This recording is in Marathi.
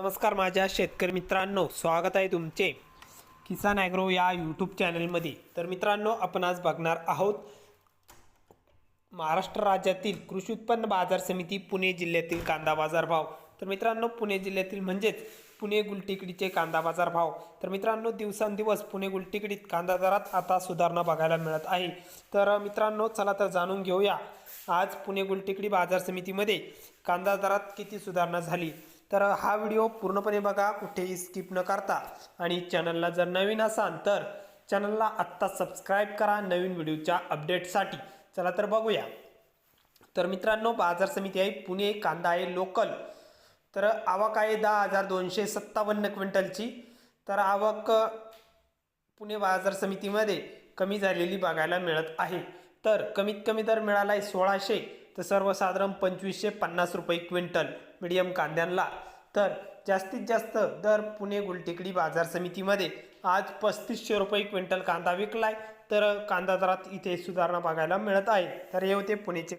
नमस्कार माझ्या शेतकरी मित्रांनो स्वागत आहे तुमचे किसान ॲग्रो या यूट्यूब चॅनलमध्ये. तर मित्रांनो आपण आज बघणार आहोत महाराष्ट्र राज्यातील कृषी उत्पन्न बाजार समिती पुणे जिल्ह्यातील कांदा बाजार भाव. तर मित्रांनो पुणे जिल्ह्यातील म्हणजेच पुणे गुलटेकडीचे कांदा बाजार भाव. तर मित्रांनो दिवसांदिवस पुणे गुलटेकडीत कांदा दरात आता सुधारणा बघायला मिळत आहे. तर मित्रांनो चला तर जाणून घेऊया. आज पुणे गुलटेकडी बाजार समितीमध्ये कांदा दरात किती सुधारणा झाली? तर हा व्हिडिओ पूर्णपणे बघा कुठेही स्किप न करता. आणि चॅनलला जर नवीन असाल तर चॅनलला आत्ता सबस्क्राईब करा नवीन व्हिडिओच्या अपडेटसाठी चला तर बघूया. तर मित्रांनो बाजार समिती आहे पुणे कांदा आहे लोकल तर आवक आहे दहा हजार दोनशे सत्तावन्न क्विंटलची. तर आवक पुणे बाजार समितीमध्ये कमी झालेली बघायला मिळत आहे. तर कमीत कमी दर मिळाला आहे सोळाशे तर सर्वसाधारण पंचवीसशे पन्नास रुपये क्विंटल मिडियम कांद्यांना तर जास्तीत जास्त दर पुणे गुलटेकडी बाजार समितीमध्ये आज पस्तीसशे रुपये क्विंटल कांदा विकलाय तर कांदा दरात इथे सुधारणा बघायला मिळत आहे. तर हे होते पुणेचे